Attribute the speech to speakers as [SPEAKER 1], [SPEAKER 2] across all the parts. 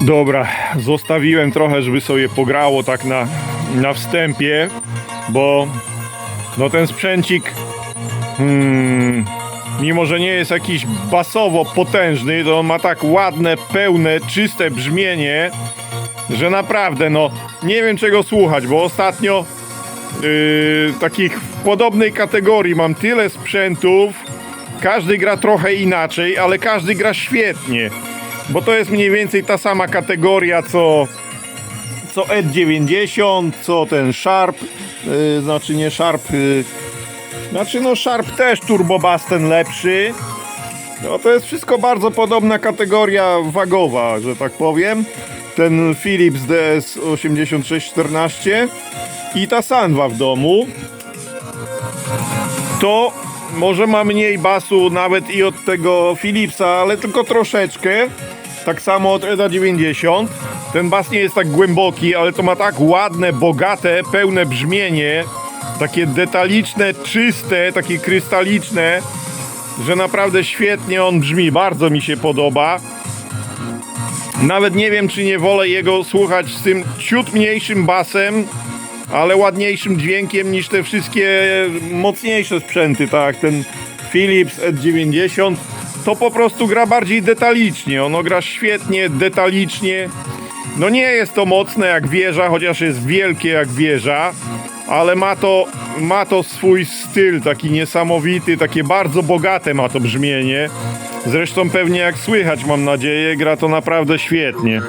[SPEAKER 1] Dobra, zostawiłem trochę, żeby sobie pograło tak na, na wstępie, bo no ten sprzęcik, hmm, mimo że nie jest jakiś basowo potężny, to on ma tak ładne, pełne, czyste brzmienie, że naprawdę, no, nie wiem czego słuchać, bo ostatnio yy, takich w podobnej kategorii mam tyle sprzętów, każdy gra trochę inaczej, ale każdy gra świetnie. Bo to jest mniej więcej ta sama kategoria co, co Ed 90, co ten Sharp, yy, znaczy nie Sharp, yy, znaczy no Sharp też Turbo Bass ten lepszy. No to jest wszystko bardzo podobna kategoria wagowa, że tak powiem. Ten Philips DS 8614 i ta Sanwa w domu. To może ma mniej basu nawet i od tego Philipsa, ale tylko troszeczkę. Tak samo od EDA 90. Ten bas nie jest tak głęboki, ale to ma tak ładne, bogate, pełne brzmienie. Takie detaliczne, czyste, takie krystaliczne, że naprawdę świetnie on brzmi. Bardzo mi się podoba. Nawet nie wiem, czy nie wolę jego słuchać z tym ciut mniejszym basem, ale ładniejszym dźwiękiem niż te wszystkie mocniejsze sprzęty, tak, ten Philips Ed90 to po prostu gra bardziej detalicznie, ono gra świetnie, detalicznie no nie jest to mocne jak wieża, chociaż jest wielkie jak wieża ale ma to, ma to swój styl taki niesamowity, takie bardzo bogate ma to brzmienie zresztą pewnie jak słychać mam nadzieję, gra to naprawdę świetnie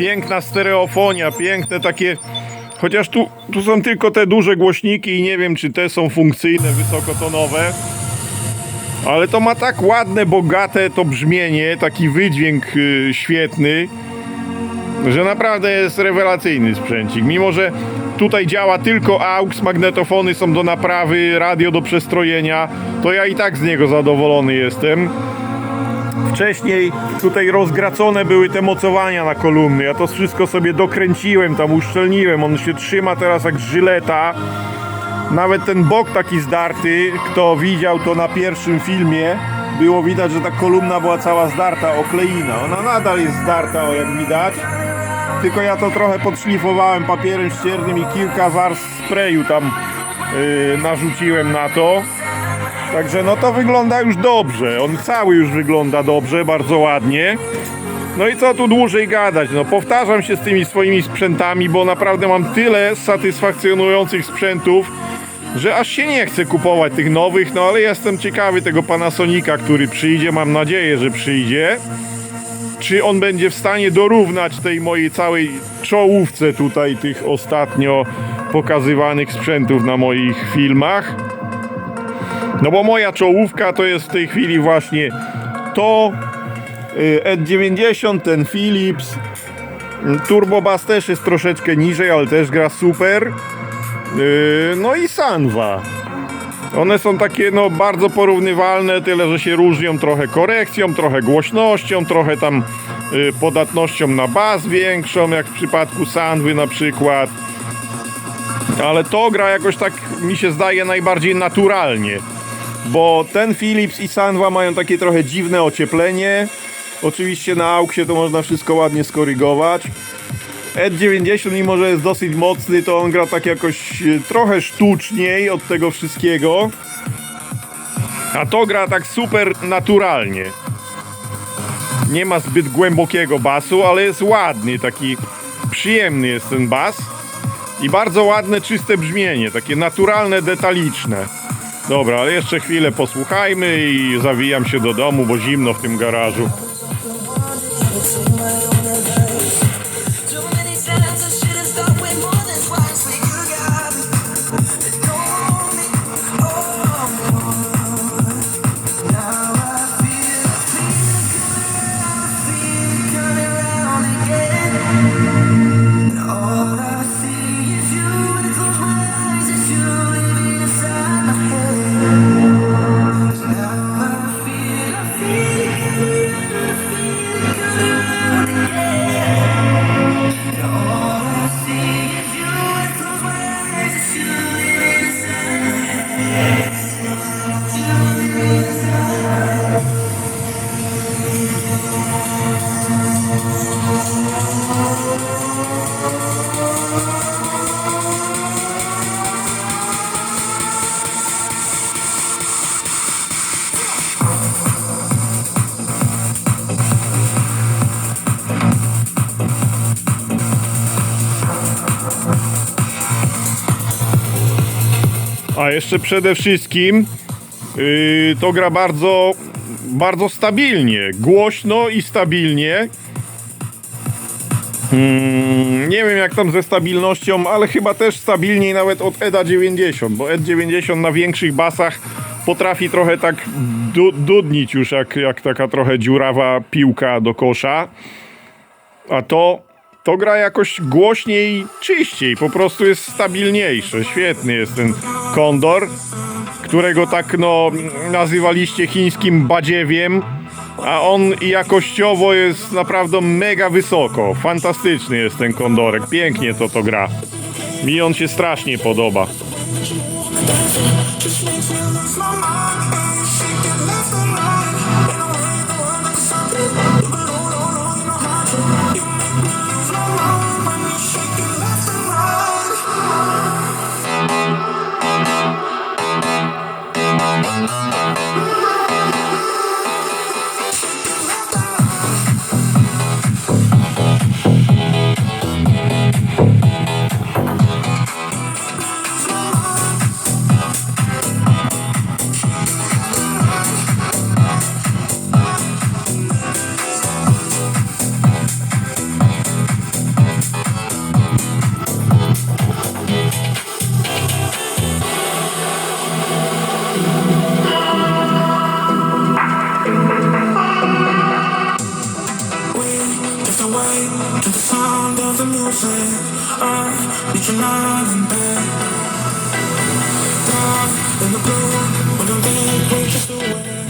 [SPEAKER 1] piękna stereofonia, piękne takie. Chociaż tu, tu są tylko te duże głośniki i nie wiem, czy te są funkcyjne, wysokotonowe. Ale to ma tak ładne, bogate to brzmienie, taki wydźwięk y, świetny, że naprawdę jest rewelacyjny sprzęcik. Mimo, że tutaj działa tylko AUX, magnetofony są do naprawy, radio do przestrojenia, to ja i tak z niego zadowolony jestem. Wcześniej tutaj rozgracone były te mocowania na kolumny. Ja to wszystko sobie dokręciłem, tam uszczelniłem. On się trzyma teraz jak żyleta. Nawet ten bok taki zdarty, kto widział to na pierwszym filmie, było widać, że ta kolumna była cała zdarta, okleina. Ona nadal jest zdarta, o jak widać. Tylko ja to trochę podszlifowałem papierem ściernym i kilka warstw sprayu tam yy, narzuciłem na to. Także no to wygląda już dobrze. On cały już wygląda dobrze, bardzo ładnie. No i co tu dłużej gadać? No powtarzam się z tymi swoimi sprzętami, bo naprawdę mam tyle satysfakcjonujących sprzętów, że aż się nie chce kupować tych nowych, no ale jestem ciekawy tego Panasonica, który przyjdzie, mam nadzieję, że przyjdzie. Czy on będzie w stanie dorównać tej mojej całej czołówce tutaj tych ostatnio pokazywanych sprzętów na moich filmach? No bo moja czołówka to jest w tej chwili właśnie to y, Ed90, ten Philips. Turbo Bass też jest troszeczkę niżej, ale też gra super. Y, No i Sanwa. One są takie no bardzo porównywalne, tyle że się różnią trochę korekcją, trochę głośnością, trochę tam y, podatnością na bas większą, jak w przypadku Sanwy na przykład. Ale to gra jakoś tak mi się zdaje najbardziej naturalnie bo ten Philips i Sanwa mają takie trochę dziwne ocieplenie. Oczywiście na auksie to można wszystko ładnie skorygować. Ed90 mimo, że jest dosyć mocny, to on gra tak jakoś e, trochę sztuczniej od tego wszystkiego. A to gra tak super naturalnie. Nie ma zbyt głębokiego basu, ale jest ładny, taki przyjemny jest ten bas. I bardzo ładne, czyste brzmienie, takie naturalne, detaliczne. Dobra, ale jeszcze chwilę posłuchajmy i zawijam się do domu, bo zimno w tym garażu. A jeszcze przede wszystkim yy, to gra bardzo, bardzo stabilnie, głośno i stabilnie. Mm, nie wiem jak tam ze stabilnością, ale chyba też stabilniej nawet od EDA 90, bo ED 90 na większych basach potrafi trochę tak du dudnić już jak, jak taka trochę dziurawa piłka do kosza. A to, to gra jakoś głośniej, czyściej, po prostu jest stabilniejsze. Świetny jest ten kondor, którego tak no nazywaliście chińskim badziewiem, a on jakościowo jest naprawdę mega wysoko. Fantastyczny jest ten kondorek, pięknie to to gra. Mi on się strasznie podoba.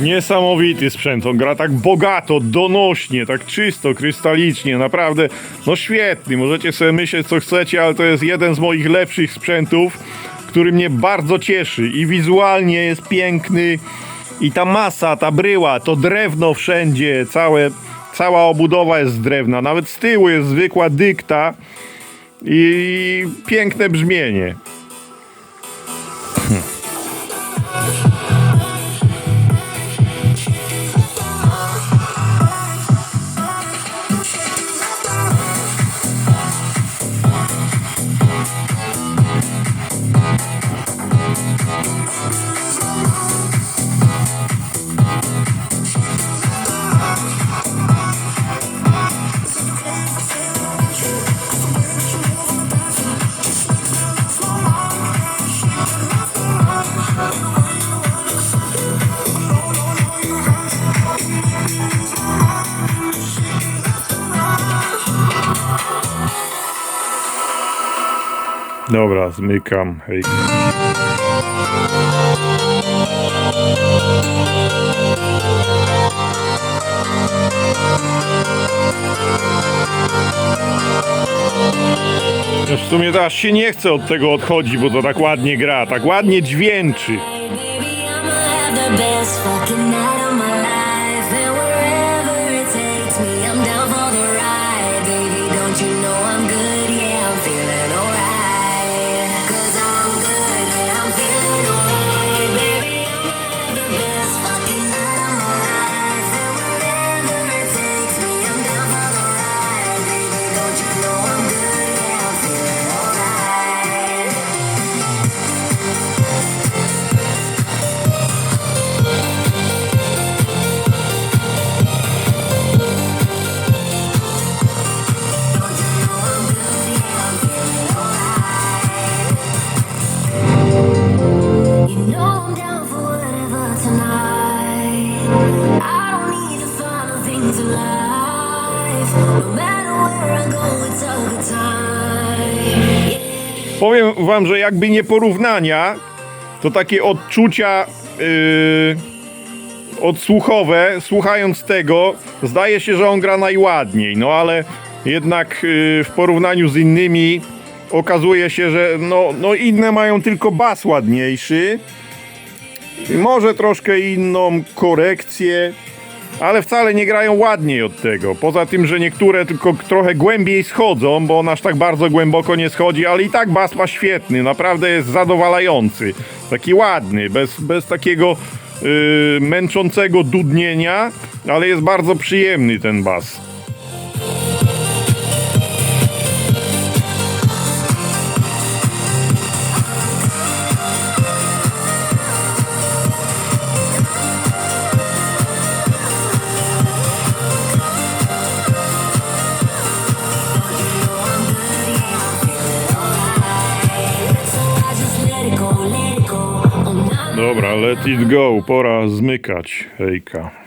[SPEAKER 1] Niesamowity sprzęt, on gra tak bogato, donośnie, tak czysto, krystalicznie, naprawdę, no świetny, możecie sobie myśleć co chcecie, ale to jest jeden z moich lepszych sprzętów, który mnie bardzo cieszy. I wizualnie jest piękny. I ta masa, ta bryła, to drewno wszędzie, całe, cała obudowa jest z drewna, nawet z tyłu jest zwykła dykta i piękne brzmienie. Dobra, zmykam. Hej. Już w sumie teraz się nie chce od tego odchodzić, bo to tak ładnie gra, tak ładnie dźwięczy. Wam, że jakby nie porównania, to takie odczucia yy, odsłuchowe, słuchając tego, zdaje się, że on gra najładniej, no ale jednak yy, w porównaniu z innymi okazuje się, że no, no inne mają tylko bas ładniejszy, może troszkę inną korekcję, ale wcale nie grają ładniej od tego. Poza tym, że niektóre tylko trochę głębiej schodzą, bo on aż tak bardzo głęboko nie schodzi, ale i tak bas ma świetny, naprawdę jest zadowalający. Taki ładny, bez, bez takiego yy, męczącego dudnienia, ale jest bardzo przyjemny ten bas. Dobra, let it go, pora zmykać. Hejka.